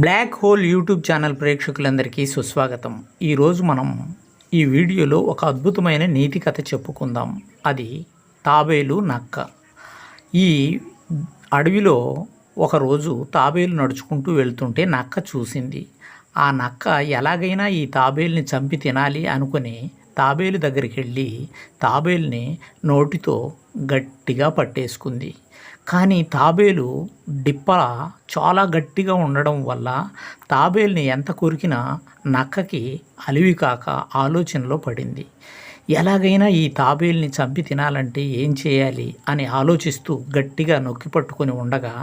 Black hole YouTube channel ప్రేక్షకులందరికీ సుస్వాగతం. ఈరోజు మనం ఈ వీడియోలో ఒక అద్భుతమైన నీతి కథ చెప్పుకుందాం. అది తాబేలు నక్క. ఈ అడవిలో ఒకరోజు తాబేలు నడుచుకుంటూ వెళ్తుంటే నక్క చూసింది. ఆ నక్క ఎలాగైనా ఈ తాబేలుని చంపి తినాలి అనుకుని తాబేలు దగ్గరికి వెళ్ళి తాబేలుని నోటితో గట్టిగా పట్టేసుకుంది. కానీ తాబేలు డిప్ప చాలా గట్టిగా ఉండడం వల్ల తాబేలుని ఎంత కొరికినా నక్కకి అలివి కాక ఆలోచనలో పడింది. ఎలాగైనా ఈ తాబేలుని చంపి తినాలంటే ఏం చేయాలి అని ఆలోచిస్తూ గట్టిగా నొక్కి పట్టుకొని ఉండగా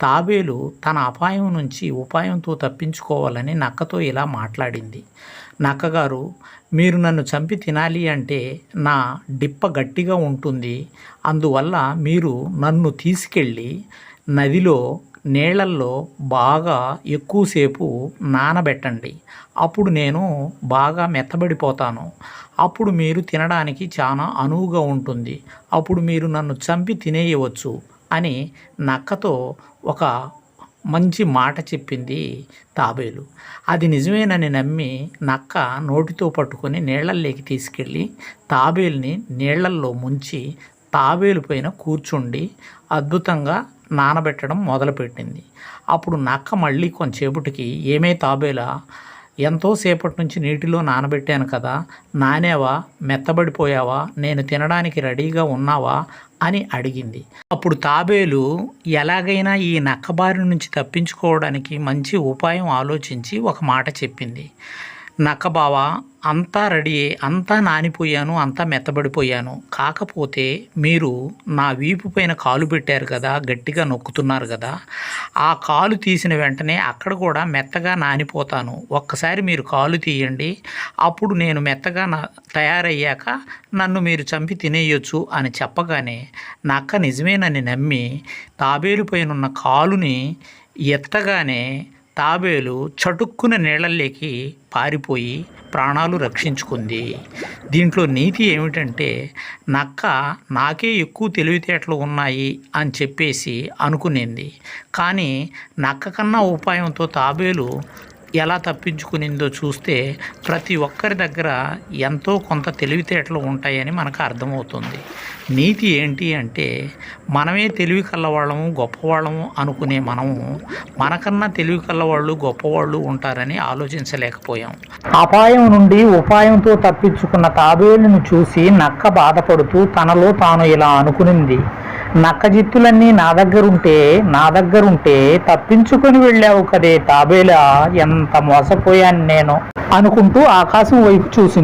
తాబేలు తన అపాయం నుంచి ఉపాయంతో తప్పించుకోవాలని నక్కతో ఇలా మాట్లాడింది. నక్కగారు మీరు నన్ను చంపి తినాలి అంటే నా డిప్ప గట్టిగా ఉంటుంది. అందువల్ల మీరు నన్ను తీసుకెళ్ళి నదిలో నీళ్ళల్లో బాగా ఎక్కువసేపు నానబెట్టండి. అప్పుడు నేను బాగా మెత్తబడిపోతాను. అప్పుడు మీరు తినడానికి చాలా అనువుగా ఉంటుంది. అప్పుడు మీరు నన్ను చంపి తినేయవచ్చు అని నక్కతో ఒక మంచి మాట చెప్పింది తాబేలు. అది నిజమేనని నమ్మి నక్క నోటితో పట్టుకొని నీళ్ళల్లోకి తీసుకెళ్ళి తాబేలుని నీళ్ళల్లో ముంచి తాబేలు పైన కూర్చుండి అద్భుతంగా నానబెట్టడం మొదలుపెట్టింది. అప్పుడు నక్క మళ్ళీ కొంచెంసేపటికి ఏమే తాబేలా ఎంతో సేపటి నుంచి నీటిలో నానబెట్టాను కదా నానేవా మెత్తబడిపోయావా నేను తినడానికి రెడీగా ఉన్నావా అని అడిగింది. అప్పుడు తాబేలు ఎలాగైనా ఈ నక్కబారి నుంచి తప్పించుకోవడానికి మంచి ఉపాయం ఆలోచించి ఒక మాట చెప్పింది. నక్క బావా అంతా రెడీ అంతా నానిపోయాను అంతా మెత్తబడిపోయాను. కాకపోతే మీరు నా వీపు పైన కాలు పెట్టారు కదా గట్టిగా నొక్కుతున్నారు కదా ఆ కాలు తీసిన వెంటనే అక్కడ కూడా మెత్తగా నానిపోతాను. ఒక్కసారి మీరు కాలు తీయండి అప్పుడు నేను మెత్తగా నా తయారయ్యాక నన్ను మీరు చంపి తినేయొచ్చు అని చెప్పగానే నక్క నిజమేనని నమ్మి తాబేలు పైన ఉన్న కాలుని ఎత్తగానే తాబేలు చటుక్కున నీళ్ళల్లోకి పారిపోయి ప్రాణాలు రక్షించుకుంది. దీంట్లో నీతి ఏమిటంటే నక్క నాకే ఎక్కువ తెలివితేటలు ఉన్నాయి అని చెప్పేసి అనుకునింది. కానీ నక్క కన్నా ఉపాయంతో తాబేలు ఎలా తప్పించుకునిందో చూస్తే ప్రతి ఒక్కరి దగ్గర ఎంతో కొంత తెలివితేటలు ఉంటాయని మనకు అర్థమవుతుంది. నీతి ఏంటి అంటే మనమే తెలివి కల్లవాళ్ళము గొప్పవాళ్ళము అనుకునే మనము మనకన్నా తెలివి కల్లవాళ్ళు గొప్పవాళ్ళు ఉంటారని ఆలోచించలేకపోయాం. అపాయం నుండి ఉపాయంతో తప్పించుకున్న తాబేలును చూసి నక్క బాధపడుతూ తనలో తాను ఇలా అనుకునింది. నక్క జిత్తులన్నీ నా దగ్గరుంటే నా దగ్గరుంటే తప్పించుకొని వెళ్ళావు కదే తాబేలా. ఎంత మోసపోయాను నేను అనుకుంటూ ఆకాశం వైపు చూసింది.